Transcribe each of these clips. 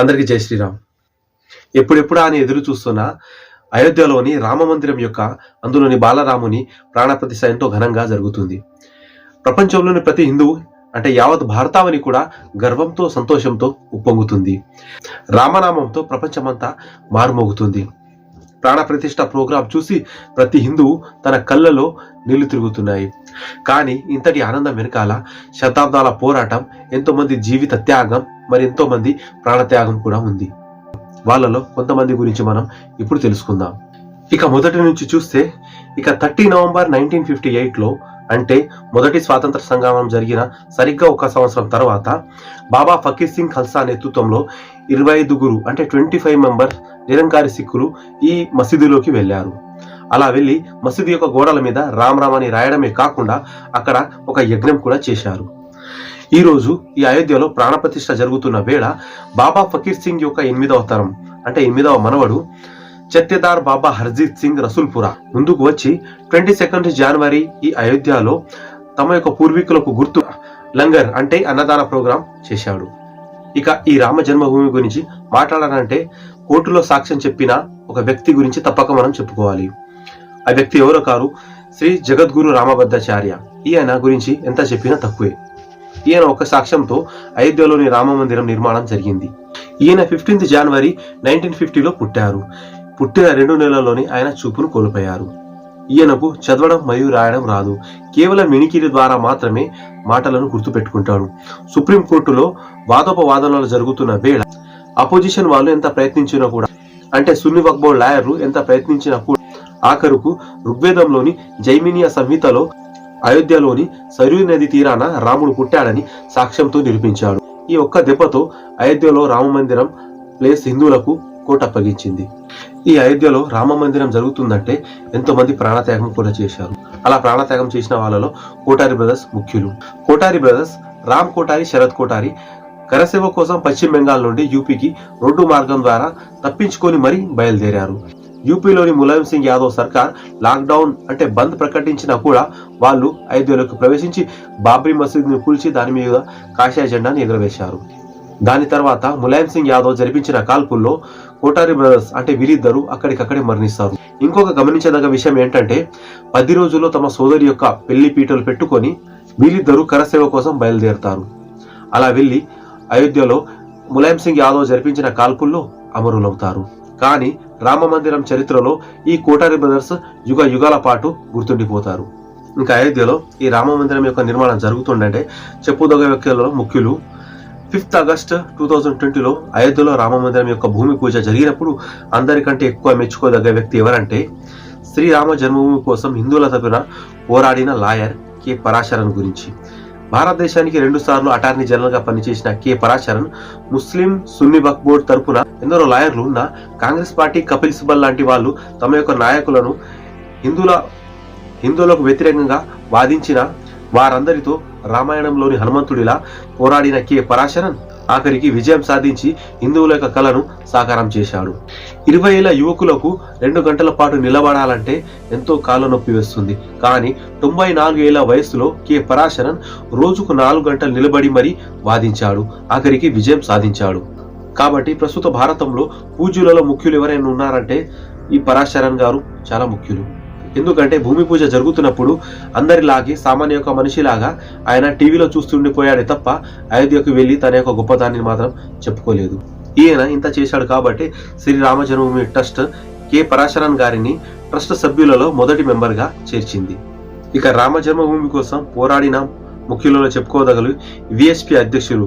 అందరికీ జై శ్రీరామ్. ఎప్పుడెప్పుడు అని ఎదురు చూస్తున్న అయోధ్యలోని రామ మందిరం యొక్క అందులోని బాలరాముని ప్రాణప్రతిష్ఠ ఎంతో ఘనంగా జరుగుతుంది. ప్రపంచంలోని ప్రతి హిందువు అంటే యావత్ భారతావని కూడా గర్వంతో సంతోషంతో ఉప్పొంగుతుంది. రామనామంతో ప్రపంచమంతా మారుమోగుతుంది. ప్రాణప్రతిష్ఠ ప్రోగ్రాం చూసి ప్రతి హిందువు తన కళ్ళలో నీళ్ళు తిరుగుతున్నాయి. కానీ ఇంతటి ఆనందం వెనకాల శతాబ్దాల పోరాటం ఎంతో మంది జీవిత త్యాగం మరి ఎంతో మంది ప్రాణత్యాగం కూడా ఉంది. వాళ్ళలో కొంతమంది గురించి మనం ఇప్పుడు తెలుసుకుందాం. ఇక మొదటి నుంచి చూస్తే ఇక థర్టీ నవంబర్ నైన్టీన్ ఫిఫ్టీ ఎయిట్లో అంటే మొదటి స్వాతంత్ర సంగ్రామం జరిగిన సరిగ్గా ఒక సంవత్సరం తర్వాత బాబా ఫకీర్ సింగ్ ఖల్సా నేతృత్వంలో ఇరవై ఐదుగురు అంటే ట్వంటీ ఫైవ్ మెంబర్ నిరంకారి సిక్కులు ఈ మసీదులోకి వెళ్ళారు. అలా వెళ్ళి మసీదు యొక్క గోడల మీద రామ్ అని రాయడమే కాకుండా అక్కడ ఒక యజ్ఞం కూడా చేశారు. ఈ రోజు ఈ అయోధ్యలో ప్రాణప్రతిష్ఠ జరుగుతున్న వేళ బాబా ఫకీర్ సింగ్ యొక్క ఎనిమిదవ తరం అంటే ఎనిమిదవ మనవడు చెత్తేదార్ బాబా హర్జీత్ సింగ్ రసూల్పురా. ముందుకు వచ్చి ట్వంటీ సెకండ్ జనవరి ఈ అయోధ్యలో తమ యొక్క పూర్వీకులకు గుర్తు లంగర్ అంటే అన్నదాన ప్రోగ్రాం చేశాడు. ఇక ఈ రామ జన్మభూమి గురించి మాట్లాడాలంటే కోర్టులో సాక్ష్యం చెప్పిన ఒక వ్యక్తి గురించి తప్పక మనం చెప్పుకోవాలి. ఆ వ్యక్తి ఎవరో కారు? శ్రీ జగద్గురు రామభద్రాచార్య. ఈయన గురించి ఎంత చెప్పినా తక్కువే. ఈయన ఒక సాక్ష్యంతో అయోధ్యలోని రామ మందిరం నిర్మాణం జరిగింది. ఈయన ఫిఫ్టీన్త్ జనవరి నైన్టీన్ ఫిఫ్టీలో పుట్టారు. పుట్టిన రెండు నెలల్లోనే ఆయన చూపును కోల్పోయారు. ఈయనకు చదవడం మరియు రాయడం రాదు. కేవలం మినికిరి ద్వారా మాత్రమే మాటలను గుర్తుపెట్టుకుంటాడు. సుప్రీంకోర్టులో వాదోపవాదనలు జరుగుతున్న వేళ అపోజిషన్ వాళ్ళు ఎంత ప్రయత్నించినా కూడా అంటే సున్ని వక్బో లాయర్లు ఎంత ప్రయత్నించినా కూడా ఆఖరుకు ఋగ్వేదంలోని జైమినియా సంహితలో అయోధ్యలోని సరయూ నది తీరాన రాముడు పుట్టాడని సాక్ష్యంతో నిరూపించాడు. ఈ ఒక్క దెబ్బతో అయోధ్యలో రామ మందిరం ప్లేస్ హిందువులకు కోట అప్పగించింది ఈ అయోధ్యలో రామ మందిరం జరుగుతుందంటే ఎంతో మంది ప్రాణత్యాగం కూడా చేశారు. అలా ప్రాణత్యాగం చేసిన వాళ్ళలో కోటారి బ్రదర్స్ ముఖ్యులు. కోటారి బ్రదర్స్ రామ్ కోటారి శరత్ కోటారి కరసేవ కోసం పశ్చిమ బెంగాల్ నుండి యూపీకి రోడ్డు మార్గం ద్వారా తప్పించుకొని మరీ బయలుదేరారు. యూపీలోని ములాయం సింగ్ యాదవ్ సర్కార్ లాక్డౌన్ అంటే బంద్ ప్రకటించినా కూడా వాళ్ళు అయోధ్యలోకి ప్రవేశించి బాబ్రీ మసీద్ని కూల్చి దాని మీద కాషాయ జెండాను ఎగురవేశారు. దాని తర్వాత ములాయం సింగ్ యాదవ్ జరిపించిన కాల్పుల్లో కోటారి బ్రదర్స్ అంటే వీరిద్దరూ అక్కడికక్కడే మరణిస్తారు. ఇంకొక గమనించదగ్గ విషయం ఏంటంటే పది రోజుల్లో తమ సోదరి యొక్క పెళ్ళి పీటలు పెట్టుకొని వీరిద్దరూ కరసేవ కోసం బయలుదేరతారు. అలా వెళ్ళి అయోధ్యలో ములాయం సింగ్ యాదవ్ జరిపించిన కాల్పుల్లో అమరులవుతారు. కానీ రామ మందిరం చరిత్రలో ఈ కోటారి బ్రదర్స్ యుగ యుగాల పాటు గుర్తుండిపోతారు. ఇంకా అయోధ్యలో ఈ రామ మందిరం యొక్క నిర్మాణం జరుగుతుందంటే చెప్పుదగ్గ వ్యక్తులలో ముఖ్యులు ఫిఫ్త్ ఆగస్ట్ టూ థౌజండ్ ట్వంటీలో అయోధ్యలో రామ మందిరం యొక్క భూమి పూజ జరిగినప్పుడు అందరికంటే ఎక్కువ మెచ్చుకోదగ్గ వ్యక్తి ఎవరంటే శ్రీరామ జన్మభూమి కోసం హిందువుల తరపున పోరాడిన లాయర్ కె పరాశరన్ గురించి. భారతదేశానికి రెండు సార్లు అటార్నీ జనరల్గా పనిచేసిన కె పరాశరన్ ముస్లిం సున్ని వక్ బోర్డు తరపున ఎందరో లాయర్లు ఉన్న కాంగ్రెస్ పార్టీ కపిల్ సిబల్ లాంటి వాళ్ళు తమ యొక్క నాయకులను హిందువుల హిందువులకు వ్యతిరేకంగా వాదించిన వారందరితో రామాయణంలోని హనుమంతుడిలా పోరాడిన కె పరాశరన్ ఆఖరికి విజయం సాధించి హిందువుల యొక్క కళను సాకారం చేశాడు. ఇరవై ఏళ్ళ యువకులకు రెండు గంటల పాటు నిలబడాలంటే ఎంతో కాళ్ళ నొప్పి వేస్తుంది. కానీ తొంభై నాలుగు ఏళ్ళ వయస్సులో కె పరాశరన్ రోజుకు నాలుగు గంటలు నిలబడి మరీ వాదించాడు. ఆఖరికి విజయం సాధించాడు. కాబట్టి ప్రస్తుత భారతంలో పూజ్యులలో ముఖ్యులు ఎవరైనా ఉన్నారంటే ఈ పరాశరన్ గారు చాలా ముఖ్యులు. ఎందుకంటే భూమి పూజ జరుగుతున్నప్పుడు అందరిలాగే సామాన్య యొక్క మనిషిలాగా ఆయన టీవీలో చూస్తుండిపోయాడే తప్ప అయోధ్యకు వెళ్ళి తన యొక్క గొప్పదాన్ని మాత్రం చెప్పుకోలేదు. ఈయన ఇంత చేశాడు కాబట్టి శ్రీరామ జన్మభూమి ట్రస్ట్ కె పరాశరన్ గారిని ట్రస్ట్ సభ్యులలో మొదటి మెంబర్గా చేర్చింది. ఇక రామ జన్మభూమి కోసం పోరాడిన ముఖ్యులలో చెప్పుకోదగలు విఎస్పి అధ్యక్షులు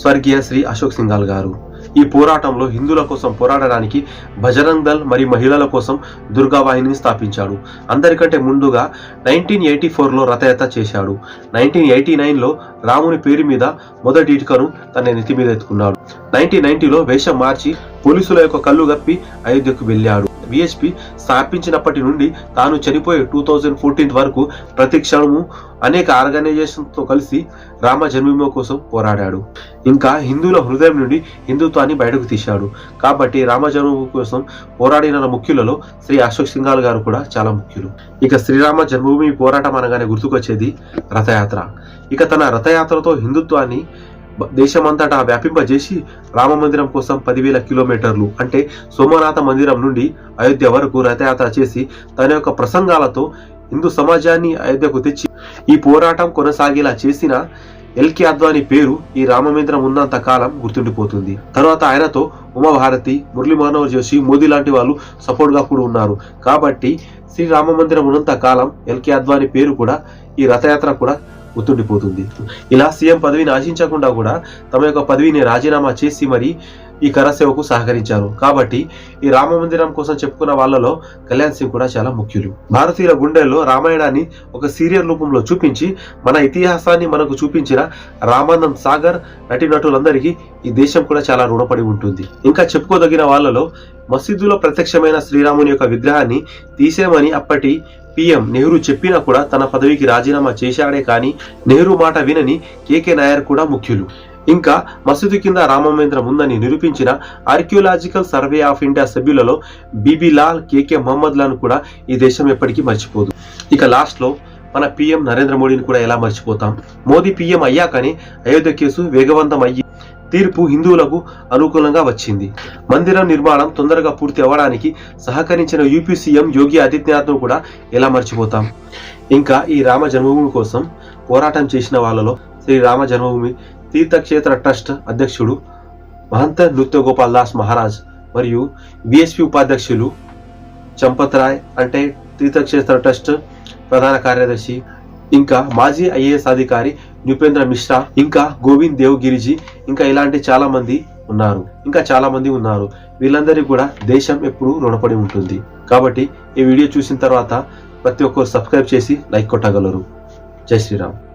స్వర్గీయ శ్రీ అశోక్ సింఘాల్ గారు. ఈ పోరాటంలో హిందువుల కోసం పోరాడడానికి బజరంగ్ దళ్ మరియు మహిళల కోసం దుర్గా వాహినిని స్థాపించాడు. అందరికంటే ముందుగా నైన్టీన్ ఎయిటీ ఫోర్లో రథయాత్ర చేశాడు. నైన్టీన్ ఎయిటీ నైన్లో రాముని పేరు మీద మొదటి ఇటుకను తన నెత్తి మీద ఎత్తుకున్నాడు. నైన్టీన్ నైన్టీలో వేషం మార్చి పోలీసుల యొక్క కళ్ళు గప్పి అయోధ్యకు వెళ్ళాడు. విఎస్పి స్థాపించినప్పటి నుండి తాను చనిపోయే టూ థౌజండ్ ఫోర్టీన్త్ వరకు ప్రతి క్షణము అనేక ఆర్గనైజేషన్తో కలిసి రామ జన్మభూమి కోసం పోరాడాడు. ఇంకా హిందువుల హృదయం నుండి హిందుత్వాన్ని బయటకు తీశాడు. కాబట్టి రామ జన్మభూమి కోసం పోరాడిన ముఖ్యులలో శ్రీ అశోక్ సింఘాల్ గారు కూడా చాలా ముఖ్యులు. ఇక శ్రీరామ జన్మభూమి పోరాటం అనగానే గుర్తుకొచ్చేది రథయాత్ర. ఇక తన రథయాత్రతో హిందుత్వాన్ని దేశమంతటా వ్యాపింపజేసి రామ మందిరం కోసం పదివేల కిలోమీటర్లు అంటే సోమనాథ మందిరం నుండి అయోధ్య వరకు రథయాత్ర చేసి తన యొక్క ప్రసంగాలతో హిందూ సమాజాన్ని అయోధ్యకు తెచ్చి ఈ పోరాటం కొనసాగేలా చేసిన ఎల్కే అద్వాని పేరు ఈ రామమందిరం ఉన్నంత కాలం గుర్తుండిపోతుంది. తర్వాత ఆయనతో ఉమాభారతి మురళీ మానవ జోషి మోదీ లాంటి వాళ్ళు సపోర్ట్గా కూడా ఉన్నారు. కాబట్టి శ్రీ రామ మందిరం ఉన్నంత కాలం ఎల్కే అద్వాని పేరు కూడా ఈ రథయాత్ర కూడా గుర్తుండిపోతుంది ఇలా సీఎం పదవిని ఆశించకుండా కూడా తమ యొక్క పదవిని రాజీనామా చేసి మరి ఈ కరసేవకు సహకరించారు. కాబట్టి ఈ రామ మందిరం కోసం చెప్పుకున్న వాళ్ళలో కళ్యాణ్ సింగ్ కూడా చాలా ముఖ్యులు. భారతీయుల గుండెల్లో రామాయణాన్ని ఒక సీరియల్ రూపంలో చూపించి మన ఇతిహాసాన్ని మనకు చూపించిన రామానంద్ సాగర్ నటీనటులందరికీ ఈ దేశం కూడా చాలా రుణపడి ఉంటుంది. ఇంకా చెప్పుకోదగిన వాళ్ళలో మసీదులో ప్రత్యక్షమైన శ్రీరాముని యొక్క విగ్రహాన్ని తీసేమని అప్పటి పిఎం నెహ్రూ చెప్పినా కూడా తన పదవికి రాజీనామా చేశాడే కానీ నెహ్రూ మాట వినని కేకే నాయర్ కూడా ముఖ్యులు. ఇంకా మసీదు కింద రామమేంద్రం ఉందని నిరూపించిన archaeological survey of India సభ్యులలో B B Lal K K Muhammad లాను కూడా ఈ దేశం ఎప్పటికీ మర్చిపోదు. ఇక లాస్ట్లో మన పిఎం నరేంద్ర మోడీని కూడా ఎలా మర్చిపోతాం? మోదీ పిఎం అయ్యాకనే అయోధ్య కేసు వేగవంతం అయ్యి తీర్పు హిందువులకు అనుకూలంగా వచ్చింది. మందిరం నిర్మాణం తొందరగా పూర్తి అవ్వడానికి సహకరించిన యూపీ సీఎం యోగి ఆదిత్యనాథ్ను కూడా ఎలా మర్చిపోతాం? ఇంకా ఈ రామ జన్మభూమి కోసం పోరాటం చేసిన వాళ్ళలో శ్రీ రామ జన్మభూమి తీర్థక్షేత్ర ట్రస్ట్ అధ్యక్షుడు మహంత నృత్య గోపాల్ దాస్ మహారాజ్ మరియు బిఎస్పి ఉపాధ్యక్షులు చంపత్ రాయ్ అంటే తీర్థక్షేత్ర ట్రస్ట్ ప్రధాన కార్యదర్శి ఇంకా మాజీ ఐఏఎస్ అధికారి నృపేంద్ర మిశ్రా ఇంకా గోవింద్ దేవ్ గిరిజీ ఇంకా ఇలాంటి చాలా మంది ఉన్నారు. ఇంకా చాలా మంది ఉన్నారు. వీళ్ళందరికీ కూడా దేశం ఎప్పుడు రుణపడి ఉంటుంది. కాబట్టి ఈ వీడియో చూసిన తర్వాత ప్రతి ఒక్కరు సబ్స్క్రైబ్ చేసి లైక్ కొట్టగలరు. జై శ్రీరామ్.